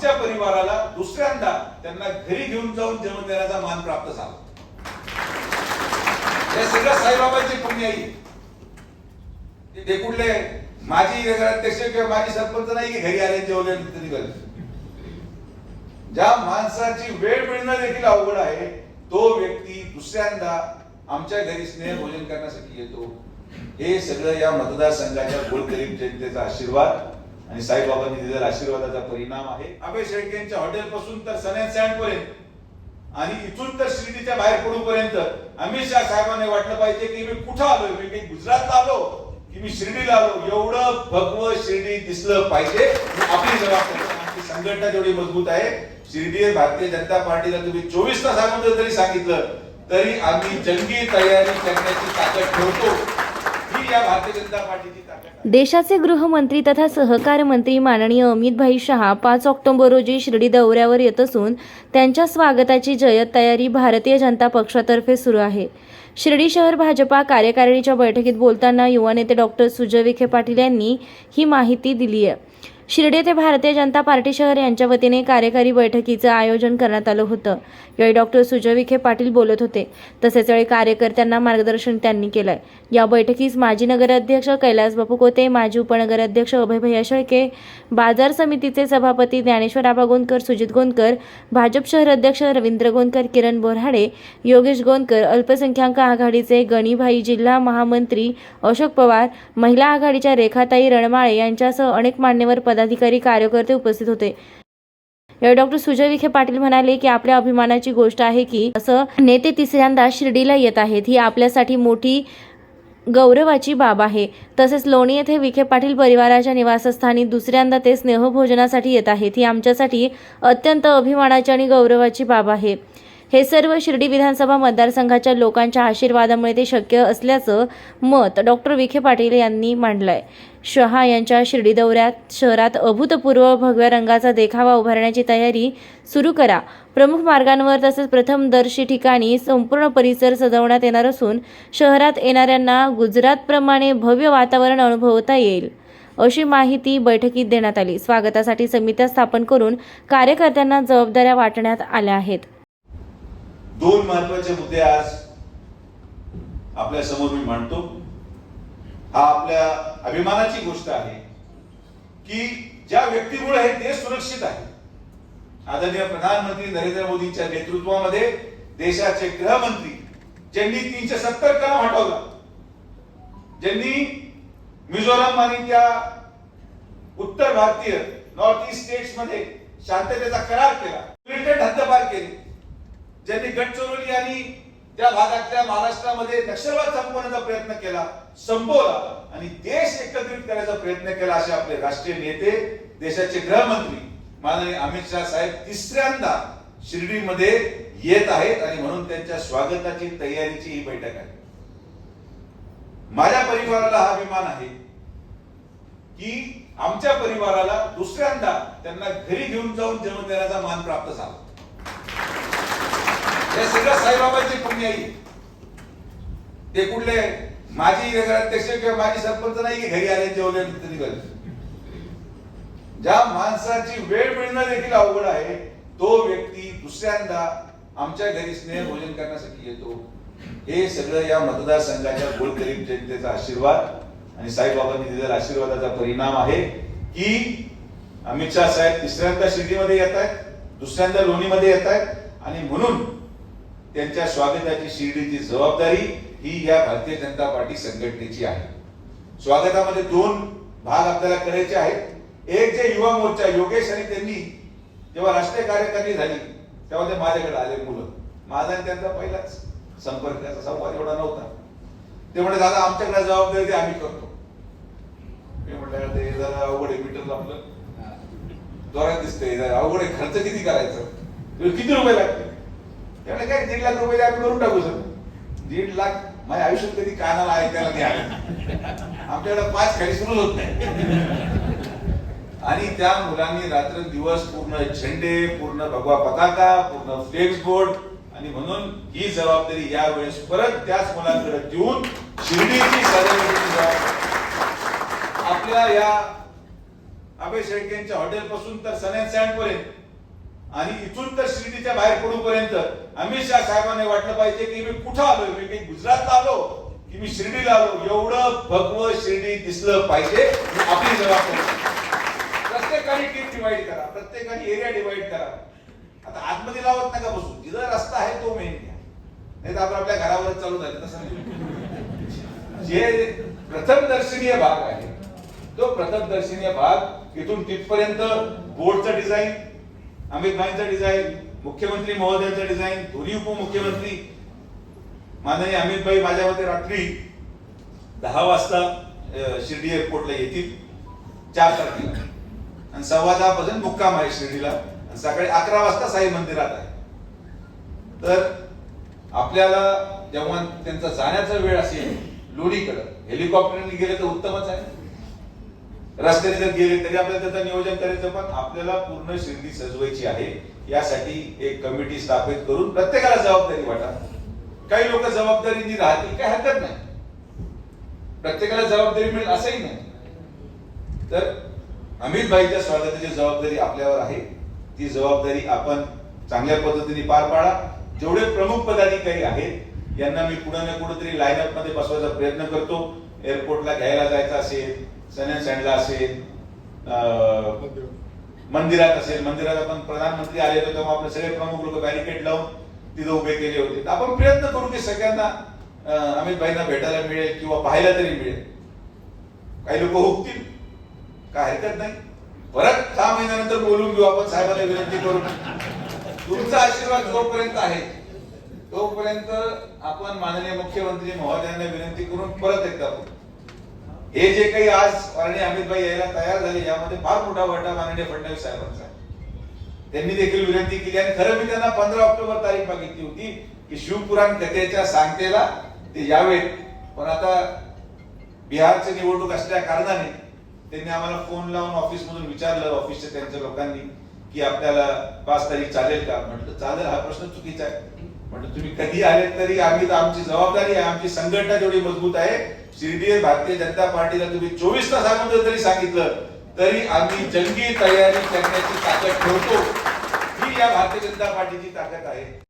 आमच्या परिवाराला दुसऱ्यांदा त्यांना घरी घेऊन जाऊन जेवण देण्याचा मान प्राप्त झाला. हे सगळं साईबाबांची पुण्य आहे. ते- कुठले माजी नगराध्यक्ष किंवा माजी सरपंच नाही की घरी आले जेवले तरी ज्या माणसाची वेळ मिळणं देखील अवघड आहे तो व्यक्ती दुसऱ्यांदा आमच्या घरी स्नेह भोजन करण्यासाठी येतो. हे सगळं या मतदारसंघाच्या गोरगरीब जनतेचा आशीर्वाद. आणि साईबाबांनी दिलेला आशीर्वादाचा परिणाम आहे. अभय शेळके यांच्या हॉटेलपासून तर सनॅन सँड पर्यंत आणि इथून तर शिर्डीच्या बाहेर पडूपर्यंत अमित शहा साहेबांनी वाटलं पाहिजे की मी कुठं आलोय मी काही गुजरातला आलो की मी शिर्डीला आलो एवढं भगव शिर्डी दिसलं पाहिजे. आपली जबाबदारी आमची संघटना जेवढी मजबूत आहे. शिर्डी भारतीय जनता पार्टीला तुम्ही चोवीस तास अगोदर जरी सांगितलं तरी आम्ही जंगी तयारी करण्याची ताकद ठेवतो. देशाचे गृहमंत्री तथा सहकार मंत्री माननीय अमितभाई शहा पाच ऑक्टोबर रोजी शिर्डी दौऱ्यावर येत असून त्यांच्या स्वागताची जय्यत तयारी भारतीय जनता पक्षातर्फे सुरू आहे. शिर्डी शहर भाजपा कार्यकारिणीच्या बैठकीत बोलताना युवा नेते डॉक्टर सुजय विखे पाटील यांनी ही माहिती दिली आहे. शिर्डी येथे भारतीय जनता पार्टी शहर यांच्या वतीने कार्यकारी बैठकीचं आयोजन करण्यात आलं होतं. यावेळी डॉक्टर सुजय विखे पाटील बोलत होते. तसेच यावेळी कार्यकर्त्यांना मार्गदर्शन त्यांनी केलंय. या बैठकीस माजी नगराध्यक्ष कैलास बापू कोते माजी उपनगराध्यक्ष अभय भैया शेळके बाजार समितीचे सभापती ज्ञानेश्वर आबा गोंदकर सुजित गोंदकर भाजप शहर अध्यक्ष रवींद्र गोंदकर किरण बोरहाडे योगेश गोंदकर अल्पसंख्याक आघाडीचे गणीभाई जिल्हा महामंत्री अशोक पवार महिला आघाडीच्या रेखाताई रणमाळे यांच्यासह अनेक मान्यवर पद पदाधिकारी कार्यकर्ते उपस्थित होते. यावेळी डॉक्टर सुजय विखे पाटील म्हणाले की आपल्या अभिमानाची गोष्ट आहे की असं नेते तिसऱ्यांदा शिर्डीला येत आहेत. ही आपल्यासाठी मोठी गौरवाची बाब आहे. तसेच लोणी येथे विखे पाटील परिवाराच्या निवासस्थानी दुसऱ्यांदा ते स्नेहभोजनासाठी येत आहेत. ही आमच्यासाठी अत्यंत अभिमानाची आणि गौरवाची बाब आहे. हे सर्व शिर्डी विधानसभा मतदारसंघाच्या लोकांच्या आशीर्वादामुळे ते शक्य असल्याचं मत डॉक्टर विखे पाटील यांनी मांडलंय. शहा यांच्या शिर्डी दौऱ्यात शहरात अभूतपूर्व भगव्या रंगाचा देखावा उभारण्याची तयारी सुरू करा. प्रमुख मार्गांवर तसेच प्रथमदर्शी ठिकाणी संपूर्ण परिसर सजवण्यात येणार असून शहरात येणाऱ्यांना गुजरातप्रमाणे भव्य वातावरण अनुभवता येईल. अशी माहिती बैठकीत देण्यात आली. स्वागतासाठी समित्या स्थापन करून कार्यकर्त्यांना जबाबदाऱ्या वाटण्यात आल्या आहेत. दोन महत्त्वाचे मुद्दे आज आपल्यासमोर मी मांडतो. हा आपल्या अभिमानाची गोष्ट आहे की ज्या व्यक्तीमुळे हे देश सुरक्षित आहे आदरणीय प्रधानमंत्री नरेंद्र मोदींच्या नेतृत्वामध्ये देशाचे गृहमंत्री ज्यांनी तीनशे सत्तर कलम हटवला ज्यांनी मिझोराम आणि त्या उत्तर भारतीय नॉर्थ ईस्ट स्टेट्समध्ये शांततेचा करार केला युनायटेड हद्दपार केली ज्यांनी गडचिरोली आणि त्या भागातल्या महाराष्ट्रामध्ये नक्षलवाद संपवण्याचा प्रयत्न केला संपवला आणि देश एकत्रित करायचा प्रयत्न केला असे आपले राष्ट्रीय नेते देशाचे गृहमंत्री माननीय अमित शहा साहेब तिसऱ्यांदा शिर्डीमध्ये येत आहेत आणि म्हणून त्यांच्या स्वागताची तयारीची ही बैठक आहे. माझ्या परिवाराला हा अभिमान आहे की आमच्या परिवाराला दुसऱ्यांदा त्यांना घरी घेऊन जाऊन जेवण देण्याचा मान प्राप्त झाला. हे सगळं साईबाबांची पुण्य आहे. ते कुठले माजी नगराध्यक्ष किंवा माजी सरपंच नाही की घरी आले जेवले तरी ज्या माणसाची वेळ मिळणं देखील अवघड आहे तो व्यक्ती दुसऱ्यांदा आमच्या घरी स्नेह भोजन करण्यासाठी येतो. हे सगळं या मतदारसंघाच्या गोरगरीब जनतेचा आशीर्वाद आणि साईबाबांनी दिलेला आशीर्वादाचा परिणाम आहे की अमित शाह साहेब तिसऱ्यांदा शिर्डीमध्ये येत आहेत दुसऱ्यांदा लोणीमध्ये येत आहेत आणि म्हणून त्यांच्या स्वागताची शिर्डीची जबाबदारी ही या भारतीय जनता पार्टी संघटनेची आहे. स्वागतामध्ये दोन भाग आपल्याला करायचे आहेत. एक जे युवा मोर्चा योगेश आणि त्यांनी जेव्हा राष्ट्रीय कार्यकारिणी झाली तेव्हा ते माझ्याकडे आले मुलं. माझा आणि त्यांचा पहिलाच संपर्काचा संवाद एवढा नव्हता. ते म्हणजे दादा आमच्याकडे जबाबदारी ते आम्ही करतो. मी म्हटलं ते जरा अवघड आहे मीटर आपलं. जोरात दिसतंय जरा अवघड आहे खर्च किती करायचं? किती रुपये लागते त्यामुळे काय दीड लाख रुपये आम्ही करून टाकू सर. दीड लाख माझ्या आयुष्यात कधी कानाला ऐकायला नाही आमच्याकडे पाच खाली सुरू होत नाही. आणि त्या मुलांनी रात्र दिवस पूर्ण झेंडे पूर्ण भगवा पताका पूर्ण फ्लेक्स बोर्ड आणि म्हणून ही जबाबदारी यावेळेस परत त्याच मुलांकडे देऊन शिर्डीची आपल्या या अभय शेळकेंच्या हॉटेल पासून तर सनॅन सँड पर्यंत. आणि इथून तर शिर्डीच्या बाहेर पडूपर्यंत अमित शहा साहेबांनी वाटलं पाहिजे की मी कुठं आलोय मी काही गुजरातला आलो? की मी शिर्डीला आलो? एवढं भगवं शिर्डी दिसलं पाहिजे. आपली जबाबदारी प्रत्येकाने टीम डिवाइड करा. प्रत्येकाने एरिया डिवाइड करा. आता आतमध्ये लावत नका बसू. जिथं रस्ता आहे तो मेन घ्या. नाही तर आपण आपल्या घरावरच चालू झाले तसं जे प्रथम दर्शनीय भाग आहे तो प्रथम दर्शनीय भाग इथून तिथपर्यंत बोर्डचं डिझाईन अमित डिझाईन मुख्यमंत्री महोदयांचा डिझाईन दोन्ही उपमुख्यमंत्री. माननीय अमित भाई माझ्या मते रात्री दहा वाजता शिर्डी एअरपोर्टला येतील. चार तारखेला. आणि सव्वा दहा पर्यंत मुक्काम आहे शिर्डीला. आणि सकाळी अकरा वाजता साई मंदिरात आहे. तर आपल्याला जेव्हा त्यांचा जाण्याचा वेळ असेल लोणीकडं हेलिकॉप्टरने गेले तर उत्तमच आहे. रस्त्याने जर गेले तरी आपल्याला त्याचं नियोजन करायचं पण आपल्याला पूर्ण शिर्डी सजवायची आहे. यासाठी एक कमिटी स्थापित करून प्रत्येकाला जबाबदारी वाटा. काही लोक जबाबदारीने राहतील काही हरकत नाही. प्रत्येकाला जबाबदारी मिळेल असंही नाही. तर अमित भाईच्या स्वागताची जबाबदारी आपल्यावर आहे. ती जबाबदारी आपण चांगल्या पद्धतीने पार पाडा. जेवढे प्रमुख पदाधिकारी आहेत यांना मी कुठं ना कुठेतरी लाईनअपमध्ये बसवायचा प्रयत्न करतो. एअरपोर्टला घ्यायला जायचं असेल सनॅन सँडला असेल अं, मंदिरात असेल मंदिरात आपण प्रधानमंत्री आले होते तेव्हा आपले सगळे प्रमुख लोक बॅरिकेड लावून तिथं उभे केले होते. तर आपण प्रयत्न करू की सगळ्यांना अमित भाईंना भेटायला मिळेल किंवा पाहायला तरी मिळेल. काही लोक हुकतील. काय हरकत नाही. परत सहा महिन्यानंतर बोलून घेऊ आपण साहेबांना विनंती करून. तुमचा आशीर्वाद जोपर्यंत आहे तोपर्यंत आपण माननीय मुख्यमंत्री महोदयांना विनंती करून परत एकदा हे जे काही आज माननीय अमितभाई यायला तयार झाले यामध्ये फार मोठा वाटा माननीय फडणवीस साहेबांचा त्यांनी देखील विनंती केली आणि खरं मी त्यांना पंधरा ऑक्टोबर तारीख मागितली होती की शिवपुराण कथेच्या सांगतेला ते यावेत. पण आता बिहारची निवडणूक असल्या कारणाने त्यांनी आम्हाला फोन लावून ऑफिस मधून विचारलं ऑफिसच्या त्यांच्या लोकांनी की आपल्याला पाच तारीख चालेल का? म्हटलं चालेल हा प्रश्न चुकीचा आहे. म्हणजे तुम्ही कधी आले तरी आम्ही तर आमची जबाबदारी आहे आमची संघटना जेवढी मजबूत आहे. सीडीए भारतीय जनता पार्टीला तुम्ही चोवीस तास अगोदर जरी सांगितलं तरी आम्ही जंगी तयारी करण्याची ताकद ठेवतो. ही या भारतीय जनता पार्टीची ताकद आहे.